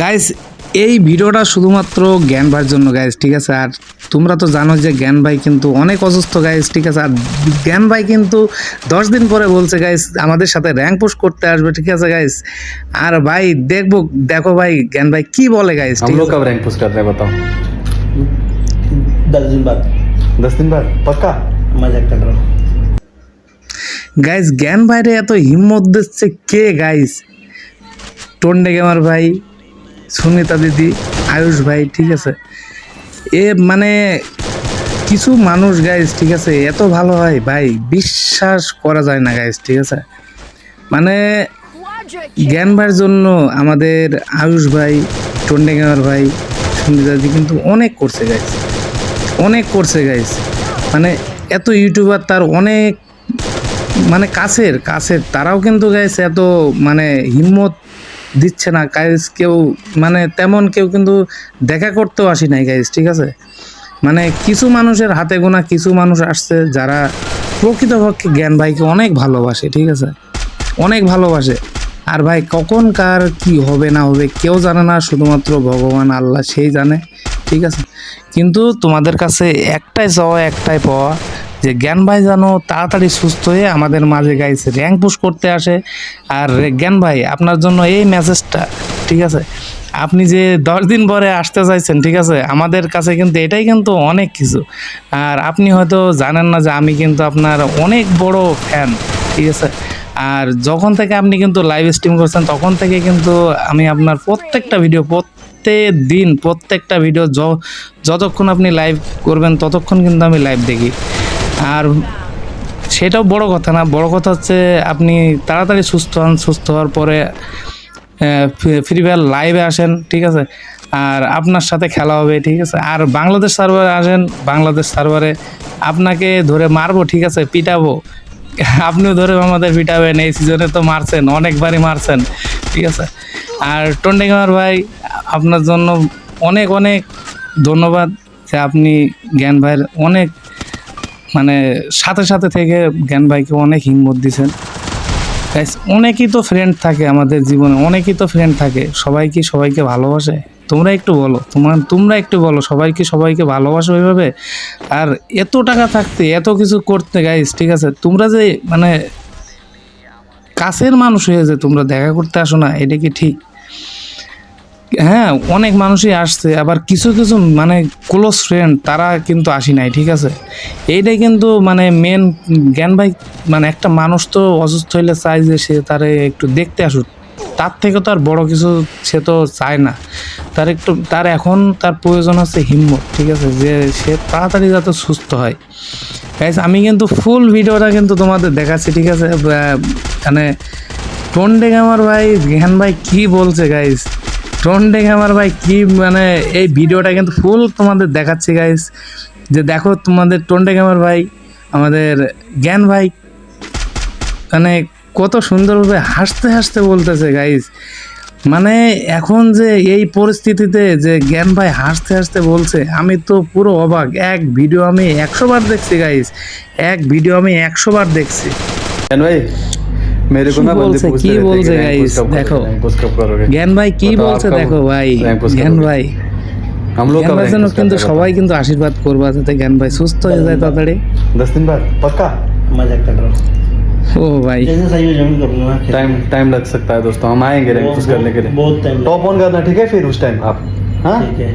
Guys এই ভিডিওটা শুধুমাত্র জ্ঞান ভাইয়ের জন্য গাইস ঠিক আছে আর তোমরা তো জানো যে জ্ঞান ভাই কিন্তু অনেক অসুস্থ গাইস ঠিক আছে আর জ্ঞান ভাই কিন্তু দশ দিন পরে বলছে গাইস আমাদের সাথে র্যাঙ্ক পোস্ট করতে আসবে ঠিক আছে গাইস আর ভাই দেখবো দেখো ভাই জ্ঞান ভাই কি বলে গাইস हम लोग कब रैंक पुश कर रहे हैं बताओ दस दिन बाद दस दिन बाद पक्का मजाक कर रहा हूँ গাইস জ্ঞান ভাইরে এত হিম্মত দিচ্ছে কে গাইস টন্ডে গেমার ভাই সুনিতা দিদি, আয়ুষ ভাই, ঠিক আছে? এ মানে কিছু মানুষ গাইস ঠিক আছে, এত ভালো হয়, ভাই, বিশ্বাস করা যায় না গাইস ঠিক আছে? মানে জ্ঞান ভাইয়ের জন্য আমাদের আয়ুষ ভাই, টন্ডে গেমার ভাই দিদি কিন্তু অনেক করছে গাইস অনেক করছে গাইস মানে এত ইউটিউবার তার অনেক মানে কাছের কাছের, তারাও কিন্তু গাইছে এত মানে হিম্মত দিচ্ছে না গাইস কেউ মানে তেমন কেউ কিন্তু দেখা করতেও আসি নাই গাইস ঠিক আছে? মানে কিছু মানুষের হাতে গোনা কিছু মানুষ আসছে যারা প্রকৃতপক্ষে জ্ঞান ভাইকে অনেক ভালোবাসে, ঠিক আছে? অনেক ভালোবাসে। আর ভাই, কখন কার কি হবে না হবে কেউ জানে না, শুধুমাত্র ভগবান, আল্লাহ সেই জানে, ঠিক আছে? কিন্তু তোমাদের কাছে একটাই চাওয়া, একটাই পাওয়া যে জ্ঞান ভাই যেন তাড়াতাড়ি সুস্থ হয়ে আমাদের মাঝে গাইছে, র্যাঙ্ক পুশ করতে আসে। আর জ্ঞান ভাই, আপনার জন্য এই মেসেজটা ঠিক আছে? আপনি যে দশ দিন পরে আসতে চাইছেন, ঠিক আছে? আমাদের কাছে কিন্তু এটাই কিন্তু অনেক কিছু। আর আপনি হয়তো জানেন না যে আমি কিন্তু আপনার অনেক বড় ফ্যান ঠিক আছে? আর যখন থেকে আপনি কিন্তু লাইভ স্ট্রিম করছেন, তখন থেকে কিন্তু আমি আপনার প্রত্যেকটা ভিডিও প্রত্যেক দিন প্রত্যেকটা ভিডিও যতক্ষণ আপনি লাইভ করবেন, ততক্ষণ কিন্তু আমি লাইভ দেখি। আর সেটাও বড় কথা না, বড় কথা হচ্ছে আপনি তাড়াতাড়ি সুস্থ হন, সুস্থ হওয়ার পরে ফ্রি ফায়ার লাইভে আসেন, ঠিক আছে? আর আপনার সাথে খেলা হবে, ঠিক আছে? আর বাংলাদেশ সার্ভারে আসেন, বাংলাদেশ সার্ভারে আপনাকে ধরে মারবো, ঠিক আছে? পিটাবো। আপনিও ধরে আমাদের পিটাবেন, এই সিজনে তো মারছেন, অনেকবারই মারছেন, ঠিক আছে? আর টন্ডেগামার ভাই, আপনার জন্য অনেক অনেক ধন্যবাদ যে আপনি জ্ঞান ভাইয়ের অনেক মানে সাথে সাথে থেকে জ্ঞান ভাইকে অনেক হিম্মত দিছেন। অনেকই তো ফ্রেন্ড থাকে আমাদের জীবনে, অনেকই তো ফ্রেন্ড থাকে। সবাই কি সবাইকে ভালোবাসে? তোমরা একটু বলো। তোমার, তোমরা একটু বলো, সবাই কি সবাইকে ভালোবাসো ওইভাবে আর এত টাকা থাকতে, এত কিছু করতে গাইস ঠিক আছে? তোমরা যে মানে কাছের মানুষ হয়ে যে তোমরা দেখা করতে আসো না, এটা কি ঠিক? হ্যাঁ অনেক মানুষই আসছে, আবার কিছু কিছু মানে ক্লোজ ফ্রেন্ড তারা কিন্তু আসি নাই, ঠিক আছে? এইটাই কিন্তু মানে মেন জ্ঞান ভাই মানে একটা মানুষ তো অসুস্থ হইলে চায় যে সে তারে একটু দেখতে আসুক। তার থেকে তো আর বড় কিছু সে তো চায় না। তার একটু, তার এখন তার প্রয়োজন হচ্ছে হিম্মত, ঠিক আছে? যে সে তাড়াতাড়ি যাতে সুস্থ হয়। গাইস আমি কিন্তু ফুল ভিডিওটা কিন্তু তোমাদের দেখাচ্ছি, ঠিক আছে? মানে টন্ডে আমার ভাই, জ্ঞান ভাই কী বলছে গাইস ফ্রন্টে ক্যামেরা ভাই কি মানে এই ভিডিওটা কিন্তু ফুল তোমাদের দেখাচ্ছি গাইস যে দেখো তোমাদের টন্ডে ক্যামেরা ভাই, আমাদের জ্ঞান ভাই মানে কত সুন্দরভাবে হাসতে হাসতে বলতেছে গাইস মানে এখন যে এই পরিস্থিতিতে যে জ্ঞান ভাই হাসতে হাসতে বলছে, আমি তো পুরো অবাক। এক ভিডিও আমি একশো বার দেখছি গাইস এক ভিডিও আমি একশো বার দেখছি। জ্ঞান ভাই मेरे को की ना बंदे बोलते- पूछते की रहते बोलते कि रैंक guys, पुश कब देखो। करोगे, रैंक पुश कब करोगे জ্ঞান ভাই কি बताओ বলছে आपका দেখো ভাই रैंक पुश জ্ঞান करोगे? ভাই हम लोग জ্ঞান कब ভাইয়ের रैंक জন্য पुश करते কিন্তু हैं সবাই কিন্তু আশীর্বাদ করবা যাতে জ্ঞান ভাই সুস্থ হয়ে যায় তাড়াতাড়ি बताओ? दस दिन बाद पक्का मजाक कर रहा हूँ ও ভাই जैसे सही हो जमीन करूँगा टाइम टाइम लग सकता है दोस्तों हम आएंगे रैंक पुश करने के लिए बहुत टाइम टॉप ऑन करना ठीक है फिर उस टाइम आप हाँ ठीक है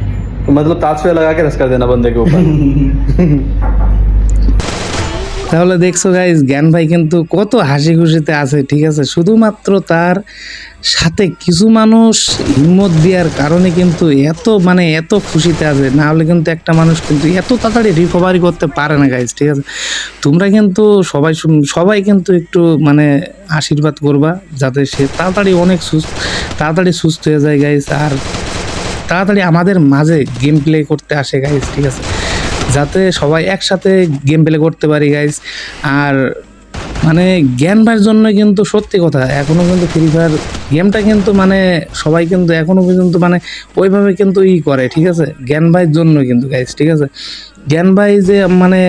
मतलब ताज पे लगा के रस कर देना बंदे के ऊपर তাহলে দেখছ গাইজ জ্ঞান ভাই কিন্তু কত হাসি খুশিতে আছে, ঠিক আছে? শুধুমাত্র তার সাথে কিছু মানুষ হিম্মত দেওয়ার কারণে কিন্তু এত মানে এত খুশিতে আছে। না হলে কিন্তু একটা মানুষ কিন্তু এত তাড়াতাড়ি রিকভারি করতে পারে না গাইজ ঠিক আছে? তোমরা কিন্তু সবাই সবাই কিন্তু একটু মানে আশীর্বাদ করবা, যাতে সে তাড়াতাড়ি অনেক সুস্থ, তাড়াতাড়ি সুস্থ হয়ে যায় গাইজ আর তাড়াতাড়ি আমাদের মাঝে গেম প্লে করতে আসে গাইজ ঠিক আছে? যাতে সবাই একসাথে গেম প্লে করতে পারি গাইজ আর মানে জ্ঞান ভাইয়ের জন্য কিন্তু সত্যি কথা এখনও কিন্তু ফ্রি ফায়ার গেমটা কিন্তু মানে সবাই কিন্তু এখনও পর্যন্ত মানে ওইভাবে কিন্তু ই করে, ঠিক আছে? জ্ঞান ভাইয়ের জন্য কিন্তু গাইজ ঠিক আছে? জ্ঞান ভাই যে মানে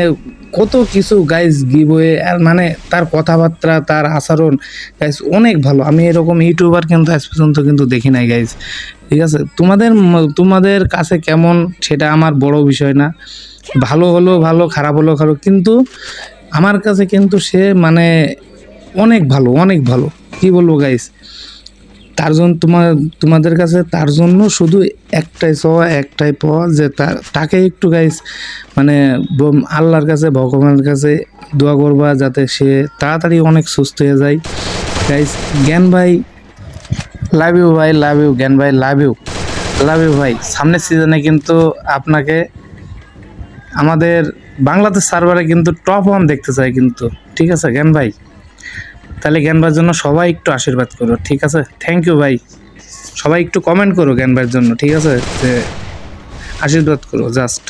কত কিছু গাইজ গিবয়ে আর মানে তার কথাবার্তা, তার আচরণ গাইজ অনেক ভালো। আমি এরকম ইউটিউবার কিন্তু আজ পর্যন্ত কিন্তু দেখি নাই গাইজ ঠিক আছে? তোমাদের তোমাদের কাছে কেমন, সেটা আমার বড় বিষয় না। ভালো হলো, ভালো, খারাপ হলো, খারাপ, কিন্তু আমার কাছে কিন্তু সে মানে অনেক ভালো অনেক ভালো। কি বলব গাইস তার জন্য তোমার, তোমাদের কাছে তার জন্য শুধু একটাই চাওয়া, একটাই পাওয়া যে তার, তাকে একটু গাইস মানে আল্লাহর কাছে, ভগবানের কাছে দোয়া করবা যাতে সে তাড়াতাড়ি অনেক সুস্থ হয়ে যায়। গাইস জ্ঞান ভাই লাভ ইউ ভাই লাভ ইউ জ্ঞান ভাই লাভ ইউ লাভ ইউ ভাই। সামনের সিজনে কিন্তু আপনাকে আমাদের বাংলাদেশ সার্ভারে কিন্তু টপ ওয়ান দেখতে চাই কিন্তু। ঠিক আছে, জ্ঞান ভাই? তাহলে জ্ঞান ভাইয়ের জন্য সবাই একটু আশীর্বাদ করো, ঠিক আছে? থ্যাংক ইউ ভাই। সবাই একটু কমেন্ট করো জ্ঞান ভাইয়ের জন্য, ঠিক আছে? যে আশীর্বাদ করো জাস্ট